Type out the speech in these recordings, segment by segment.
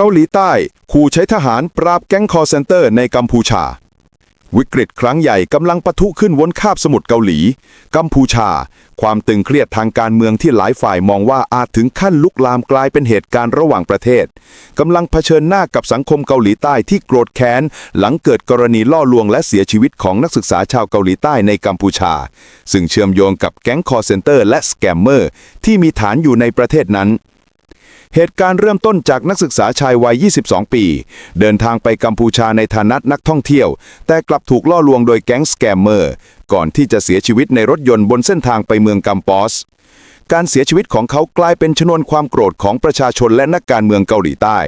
เกาหลีใต้ขู่ใช้ทหารปราบแก๊งคอร์เซนเตอร์ในกัมพูชา วิกฤตครั้งใหญ่กำลังปะทุขึ้นวนคาบสมุทรเกาหลี กัมพูชา ความตึงเครียดทางการเมืองที่หลายฝ่ายมองว่าอาจถึงขั้นลุกลามกลายเป็นเหตุการณ์ระหว่างประเทศกำลังเผชิญหน้ากับสังคมเกาหลีใต้ที่โกรธแค้น หลังเกิดกรณีล่อลวงและเสียชีวิตของนักศึกษาชาวเกาหลีใต้ในกัมพูชา ซึ่งเชื่อมโยงกับแก๊งคอร์เซนเตอร์และสแกมเมอร์ที่มีฐานอยู่ในประเทศนั้น เหตุการณ์เริ่มต้นจากนักศึกษาชายวัย 22 ปี เดินทางไปกัมพูชาในฐานะนักท่องเที่ยว แต่กลับถูกล่อลวงโดยแก๊งสแกมเมอร์ ก่อนที่จะเสียชีวิตในรถยนต์บนเส้นทางไปเมืองกัมปอส การเสียชีวิตของเขากลายเป็นชนวนความโกรธของประชาชนและนักการเมืองเกาหลีใต้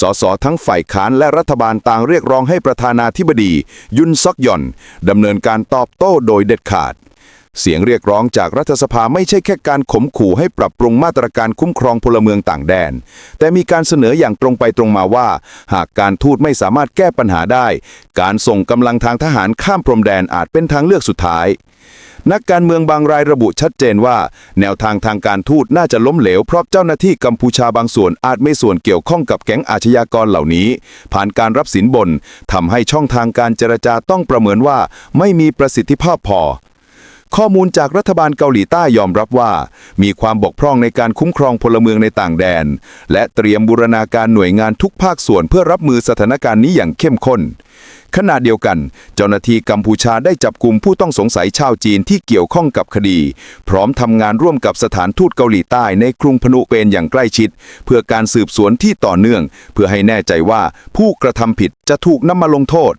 สสทั้งฝ่ายค้านและรัฐบาลต่างเรียกร้องให้ประธานาธิบดี ยุนซอกยอนดำเนินการตอบโต้โดยเด็ดขาด เสียงเรียกร้องจากรัฐสภาไม่ใช่แค่การข่มขู่ให้ปรับปรุงมาตรการคุ้มครองพลเมืองต่างแดน แต่มีการเสนออย่างตรงไปตรงมาว่า หากการทูตไม่สามารถแก้ปัญหาได้ การส่งกำลังทางทหารข้ามพรมแดนอาจเป็นทางเลือกสุดท้าย นักการเมืองบางรายระบุชัดเจนว่า แนวทางทางการทูตน่าจะล้มเหลวเพราะเจ้าหน้าที่กัมพูชาบางส่วนอาจไม่ส่วนเกี่ยวข้องกับแก๊งอาชญากรเหล่านี้ ผ่านการรับสินบนทำให้ช่องทางการเจรจาต้องประเมินว่าไม่มีประสิทธิภาพพอ ข้อมูลจากรัฐบาลเกาหลีใต้ยอมรับว่า มีความบกพร่องในการคุ้มครองพลเมืองในต่างแดน และเตรียมบูรณาการหน่วยงานทุกภาคส่วนเพื่อรับมือสถานการณ์นี้อย่างเข้มข้นขณะเดียวกัน เจ้าหน้าที่กัมพูชาได้จับกลุ่มผู้ต้องสงสัยชาวจีนที่เกี่ยวข้องกับคดี พร้อมทำงานร่วมกับสถานทูตเกาหลีใต้ในกรุงพนุเปญอย่างใกล้ชิด เพื่อการสืบสวนที่ต่อเนื่อง เพื่อให้แน่ใจว่าผู้กระทำผิดจะถูกนำมาลงโทษ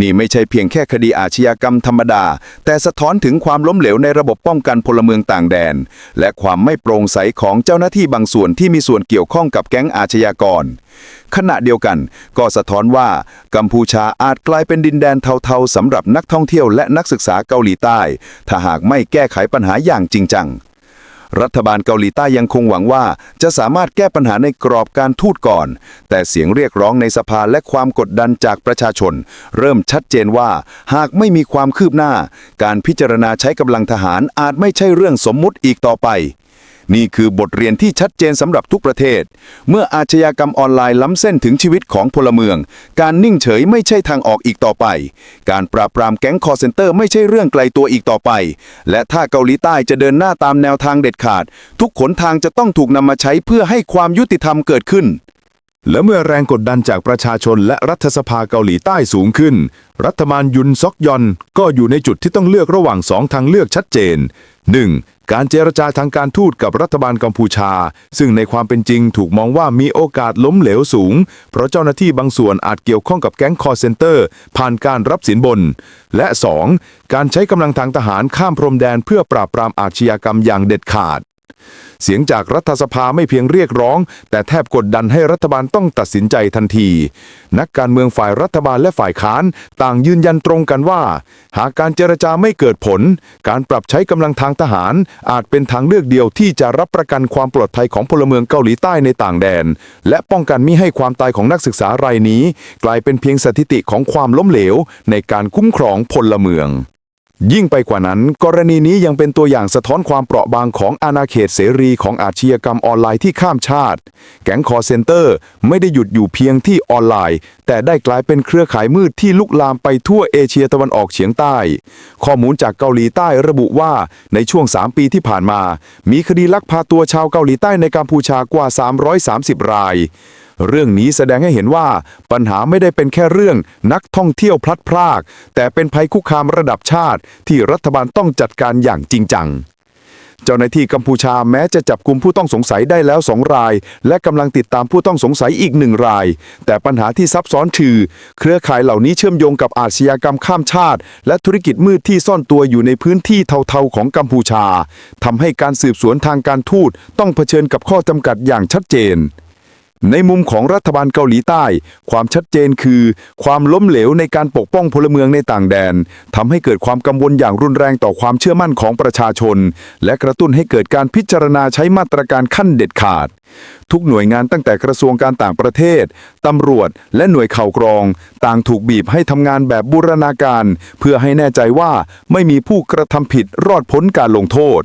นี่ไม่ใช่เพียงแค่คดีอาชญากรรมธรรมดา แต่สะท้อนถึงความล้มเหลวในระบบป้องกันพลเมืองต่างแดน และความไม่โปร่งใสของเจ้าหน้าที่บางส่วนที่มีส่วนเกี่ยวข้องกับแก๊งอาชญากร ขณะเดียวกันก็สะท้อนว่ากัมพูชาอาจกลายเป็นดินแดนเทาๆสำหรับนักท่องเที่ยวและนักศึกษาเกาหลีใต้ ถ้าหากไม่แก้ไขปัญหาอย่างจริงจัง รัฐบาลเกาหลีใต้ยังคงหวังว่า จะสามารถแก้ปัญหาในกรอบการทูตก่อน แต่เสียงเรียกร้องในสภาและความกดดันจากประชาชน เริ่มชัดเจนว่า หากไม่มีความคืบหน้า การพิจารณาใช้กำลังทหารอาจไม่ใช่เรื่องสมมุติอีกต่อไป นี่คือบทเรียนที่ชัดเจนสำหรับทุกประเทศ เมื่ออาชญากรรมออนไลน์ล้ำเส้นถึงชีวิตของพลเมือง การนิ่งเฉยไม่ใช่ทางออกอีกต่อไป การปราบปรามแก๊งคอร์เซนเตอร์ไม่ใช่เรื่องไกลตัวอีกต่อไป และถ้าเกาหลีใต้จะเดินหน้าตามแนวทางเด็ดขาด ทุกขนทางจะต้องถูกนำมาใช้เพื่อให้ความยุติธรรมเกิดขึ้น และเมื่อแรงกดดันจากประชาชนและรัฐสภาเกาหลีใต้สูงขึ้น รัฐบาลยุนซอกยอนก็อยู่ในจุดที่ต้องเลือกระหว่างสองทางเลือกชัดเจน 1. การเจรจาทางการทูตกับรัฐบาลกัมพูชา ซึ่งในความเป็นจริงถูกมองว่ามีโอกาสล้มเหลวสูง เพราะเจ้าหน้าที่บางส่วนอาจเกี่ยวข้องกับแก๊งคอร์เซนเตอร์ ผ่านการรับสินบน และ 2. การใช้กำลังทางทหารข้ามพรมแดนเพื่อปราบปรามอาชญากรรมอย่างเด็ดขาด เสียงจากรัฐสภาไม่เพียงเรียกร้อง แต่แทบกดดันให้รัฐบาลต้องตัดสินใจทันที นักการเมืองฝ่ายรัฐบาลและฝ่ายค้าน ต่างยืนยันตรงกันว่า หากการเจรจาไม่เกิดผล การปรับใช้กำลังทางทหาร อาจเป็นทางเลือกเดียวที่จะรับประกันความปลอดภัยของพลเมืองเกาหลีใต้ในต่างแดน และป้องกันมิให้ความตายของนักศึกษารายนี้ กลายเป็นเพียงสถิติของความล้มเหลว ในการคุ้มครองพลเมือง ยิ่งไปกว่านั้น กรณีนี้ยังเป็นตัวอย่างสะท้อนความเปราะบางของอาณาเขตเสรีของอาชญากรรมออนไลน์ที่ข้ามชาติ แก๊งคอร์เซนเตอร์ไม่ได้หยุดอยู่เพียงที่ออนไลน์ แต่ได้กลายเป็นเครือข่ายมืดที่ลุกลามไปทั่วเอเชียตะวันออกเฉียงใต้ ข้อมูลจากเกาหลีใต้ระบุว่าในช่วง 3 ปีที่ผ่านมา มีคดีลักพาตัวชาวเกาหลีใต้ในกัมพูชากว่า 330 ราย เรื่องนี้แสดงให้เห็นว่าปัญหาไม่ได้เป็นแค่เรื่องนักท่องเที่ยวพลัดพราก แต่เป็นภัยคุกคามระดับชาติ ที่รัฐบาลต้องจัดการอย่างจริงจังเจ้าหน้าที่กัมพูชาแม้จะจับกลุ่มผู้ต้องสงสัยได้แล้วสองราย และกำลังติดตามผู้ต้องสงสัยอีกหนึ่งราย แต่ปัญหาที่ซับซ้อนคือ เครือข่ายเหล่านี้เชื่อมโยงกับอาชญากรรมข้ามชาติ และธุรกิจมืดที่ซ่อนตัวอยู่ในพื้นที่เทาๆของกัมพูชาทำให้การสืบสวนทางการทูตต้องเผชิญกับข้อจำกัดอย่างชัดเจน ในมุมของรัฐบาลเกาหลีใต้ ความชัดเจนคือ ความล้มเหลวในการปกป้องพลเมืองในต่างแดนทำให้เกิดความกังวลอย่างรุนแรงต่อความเชื่อมั่นของประชาชน และกระตุ้นให้เกิดการพิจารณาใช้มาตรการขั้นเด็ดขาด ทุกหน่วยงานตั้งแต่กระทรวงการต่างประเทศตำรวจ และหน่วยข่าวกรอง ต่างถูกบีบให้ทำงานแบบบูรณาการ เพื่อให้แน่ใจว่าไม่มีผู้กระทำผิดรอดพ้นการลงโทษ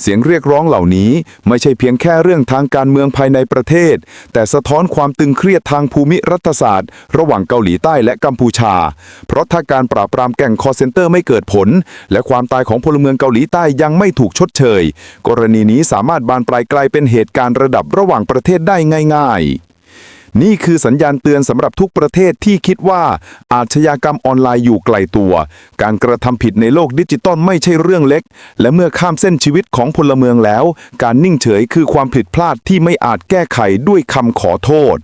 เสียงเรียกร้องเหล่านี้ไม่ใช่เพียงแค่เรื่องทางการเมืองภายในประเทศ แต่สะท้อนความตึงเครียดทางภูมิรัฐศาสตร์ ระหว่างเกาหลีใต้และกัมพูชา เพราะถ้าการปราบปรามแก่งคอร์เซนเตอร์ไม่เกิดผล และความตายของพลเมืองเกาหลีใต้ยังไม่ถูกชดเชย กรณีนี้สามารถบานปลายกลายเป็นเหตุการณ์ระดับระหว่างประเทศได้ง่าย ๆ นี่คือสัญญาณเตือนสำหรับทุกประเทศที่คิดว่าอาชญากรรมออนไลน์อยู่ไกลตัว การกระทำผิดในโลกดิจิตอลไม่ใช่เรื่องเล็ก และเมื่อข้ามเส้นชีวิตของพลเมืองแล้ว การนิ่งเฉยคือความผิดพลาดที่ไม่อาจแก้ไขด้วยคำขอโทษ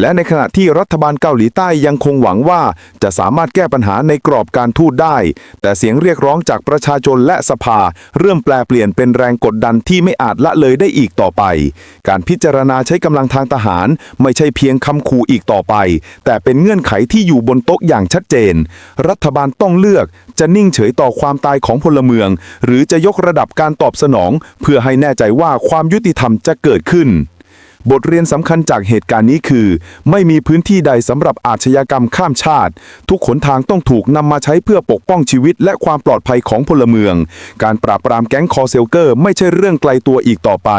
และในขณะที่รัฐบาลเกาหลีใต้ยังคงหวังว่า จะสามารถแก้ปัญหาในกรอบการทูตได้ แต่เสียงเรียกร้องจากประชาชนและสภา เริ่มแปลเปลี่ยนเป็นแรงกดดันที่ไม่อาจละเลยได้อีกต่อไป การพิจารณาใช้กำลังทางทหาร ไม่ใช่เพียงคำขู่อีกต่อไป แต่เป็นเงื่อนไขที่อยู่บนโต๊ะอย่างชัดเจน รัฐบาลต้องเลือกจะนิ่งเฉยต่อความตายของพลเมือง หรือจะยกระดับการตอบสนอง เพื่อให้แน่ใจว่าความยุติธรรมจะเกิดขึ้น บทเรียนสำคัญจากเหตุการณ์นี้คือ ไม่มีพื้นที่ใดสำหรับอาชญากรรมข้ามชาติ ทุกขนทางต้องถูกนำมาใช้เพื่อปกป้องชีวิต และความปลอดภัยของพลเมือง การปราบปรามแก๊งคอเซลเกอร์ ไม่ใช่เรื่องไกลตัวอีกต่อไป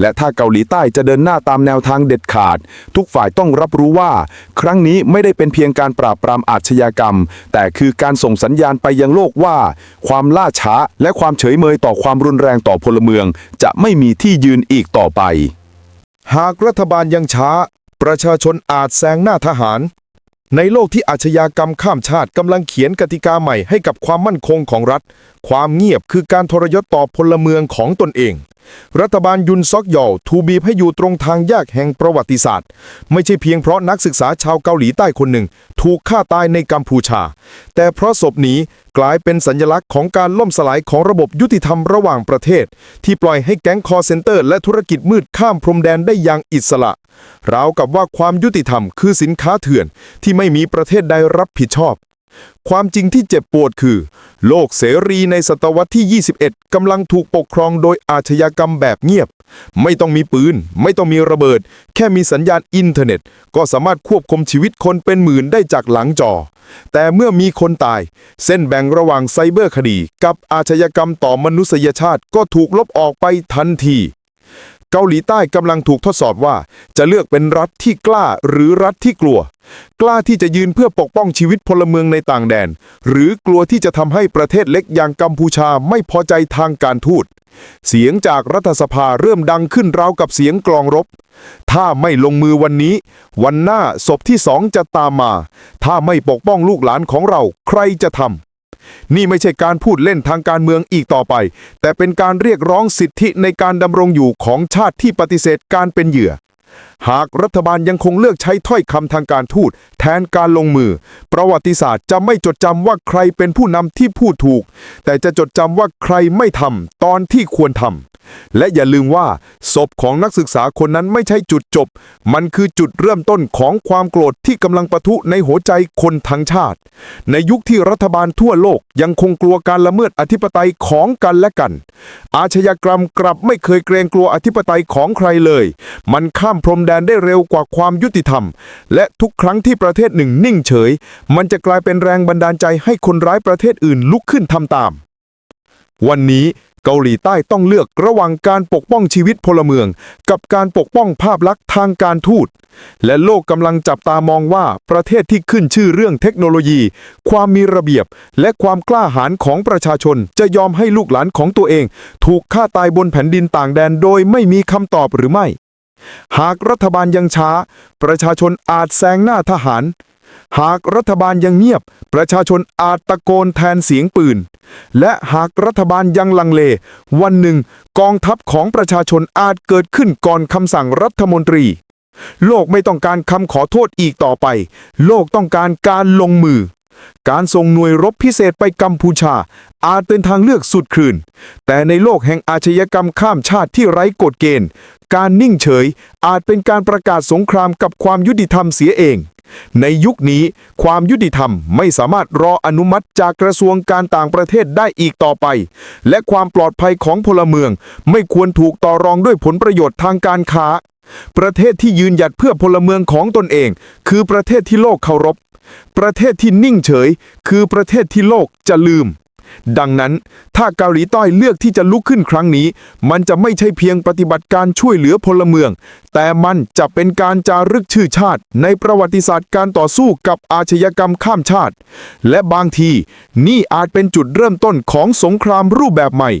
และถ้าเกาหลีใต้จะเดินหน้าตามแนวทางเด็ดขาด ทุกฝ่ายต้องรับรู้ว่า ครั้งนี้ไม่ได้เป็นเพียงการปราบปรามอาชญากรรม แต่คือการส่งสัญญาณไปยังโลกว่า ความล่าช้าและความเฉยเมยต่อความรุนแรงต่อพลเมือง จะไม่มีที่ยืนอีกต่อไป หากรัฐบาลยังช้า ประชาชนอาจแซงหน้าทหาร ในโลกที่อาชญากรรมข้ามชาติกำลังเขียนกติกาใหม่ให้กับความมั่นคงของรัฐ ความเงียบคือการทรยศต่อพลเมืองของตนเอง รัฐบาลยุนซอกยอลทูบีบให้อยู่ตรงทางแยกแห่งประวัติศาสตร์ ไม่ใช่เพียงเพราะนักศึกษาชาวเกาหลีใต้คนหนึ่ง ถูกฆ่าตายในกัมพูชา แต่เพราะศพนี้กลายเป็นสัญลักษณ์ของการล่มสลายของระบบยุติธรรมระหว่างประเทศ ที่ปล่อยให้แก๊งคอเซนเตอร์ และธุรกิจมืดข้ามพรมแดนได้อย่างอิสระราวกับว่าความยุติธรรมคือสินค้าเถื่อนที่ไม่มีประเทศใดรับผิดชอบ ความจริงที่เจ็บปวดคือ โลกเสรีในศตวรรษที่ 21 กำลังถูกปกครองโดยอาชญากรรมแบบเงียบ ไม่ต้องมีปืน ไม่ต้องมีระเบิด แค่มีสัญญาณอินเทอร์เน็ต ก็สามารถควบคุมชีวิตคนเป็นหมื่นได้จากหลังจอ แต่เมื่อมีคนตาย เส้นแบ่งระหว่างไซเบอร์คดี กับอาชญากรรมต่อมนุษยชาติก็ถูกลบออกไปทันที เกาหลีใต้กำลังถูกทดสอบว่า จะเลือกเป็นรัฐที่กล้าหรือรัฐที่กลัว กล้าที่จะยืนเพื่อปกป้องชีวิตพลเมืองในต่างแดน หรือกลัวที่จะทำให้ประเทศเล็กอย่างกัมพูชาไม่พอใจทางการทูตเสียงจากรัฐสภาเริ่มดังขึ้นราวกับเสียงกลองรบ ถ้าไม่ลงมือวันนี้ วันหน้าศพที่สองจะตามมา ถ้าไม่ปกป้องลูกหลานของเราใครจะทำ นี่ไม่ใช่การพูดเล่นทางการเมืองอีกต่อไป แต่เป็นการเรียกร้องสิทธิในการดำรงอยู่ของชาติที่ปฏิเสธการเป็นเหยื่อ หากรัฐบาลยังคงเลือกใช้ถ้อยคำทางการทูตแทนการลงมือ ประวัติศาสตร์จะไม่จดจำว่าใครเป็นผู้นำที่พูดถูก แต่จะจดจำว่าใครไม่ทำตอนที่ควรทำ และอย่าลืมว่า ศพของนักศึกษาคนนั้นไม่ใช่จุดจบ มันคือจุดเริ่มต้นของความโกรธที่กำลังปะทุในหัวใจคนทั้งชาติ ในยุคที่รัฐบาลทั่วโลกยังคงกลัวการละเมิดอธิปไตยของกันและกัน อาชญากรรมกลับไม่เคยเกรงกลัวอธิปไตยของใครเลย มันข้ามพรมแดนได้เร็วกว่าความยุติธรรม และทุกครั้งที่ประเทศหนึ่งนิ่งเฉย มันจะกลายเป็นแรงบันดาลใจให้คนร้ายประเทศอื่นลุกขึ้นทำตาม วันนี้ เกาหลีใต้ต้องเลือกระหว่างการปกป้องชีวิตพลเมือง กับการปกป้องภาพลักษณ์ทางการทูต และโลกกำลังจับตามองว่าประเทศที่ขึ้นชื่อเรื่องเทคโนโลยี ความมีระเบียบ และความกล้าหาญของประชาชน จะยอมให้ลูกหลานของตัวเอง ถูกฆ่าตายบนแผ่นดินต่างแดนโดยไม่มีคำตอบหรือไม่ หากรัฐบาลยังช้า ประชาชนอาจแซงหน้าทหาร หากรัฐบาลยังเงียบ ประชาชนอาจตะโกนแทนเสียงปืน และหากรัฐบาลยังลังเล วันหนึ่งกองทัพของประชาชนอาจเกิดขึ้นก่อนคำสั่งรัฐมนตรี โลกไม่ต้องการคำขอโทษอีกต่อไป โลกต้องการการลงมือ การส่งหน่วยรบพิเศษไปกัมพูชา อาจเป็นทางเลือกสุดคืน แต่ในโลกแห่งอาชญากรรมข้ามชาติที่ไร้กฎเกณฑ์ การนิ่งเฉยอาจเป็นการประกาศสงครามกับความยุติธรรมเสียเอง ในยุคนี้ความยุติธรรมไม่สามารถรออนุมัติจากกระทรวงการต่างประเทศได้อีกต่อไป และความปลอดภัยของพลเมือง ไม่ควรถูกต่อรองด้วยผลประโยชน์ทางการค้า ประเทศที่ยืนหยัดเพื่อพลเมืองของตนเอง คือประเทศที่โลกเคารพ ประเทศที่นิ่งเฉย คือประเทศที่โลกจะลืม ดังนั้นถ้าเกาหลีใต้เลือกที่จะลุกขึ้นครั้งนี้ มันจะไม่ใช่เพียงปฏิบัติการช่วยเหลือพลเมือง แต่มันจะเป็นการจารึกชื่อชาติ ในประวัติศาสตร์การต่อสู้กับอาชญากรรมข้ามชาติ และบางทีนี่อาจเป็นจุดเริ่มต้นของสงครามรูปแบบใหม่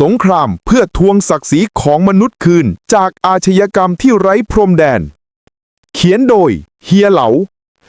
สงครามเพื่อทวงศักดิ์ศรีของมนุษย์คืน จากอาชญากรรมที่ไร้พรมแดน เขียนโดย เฮียเหลา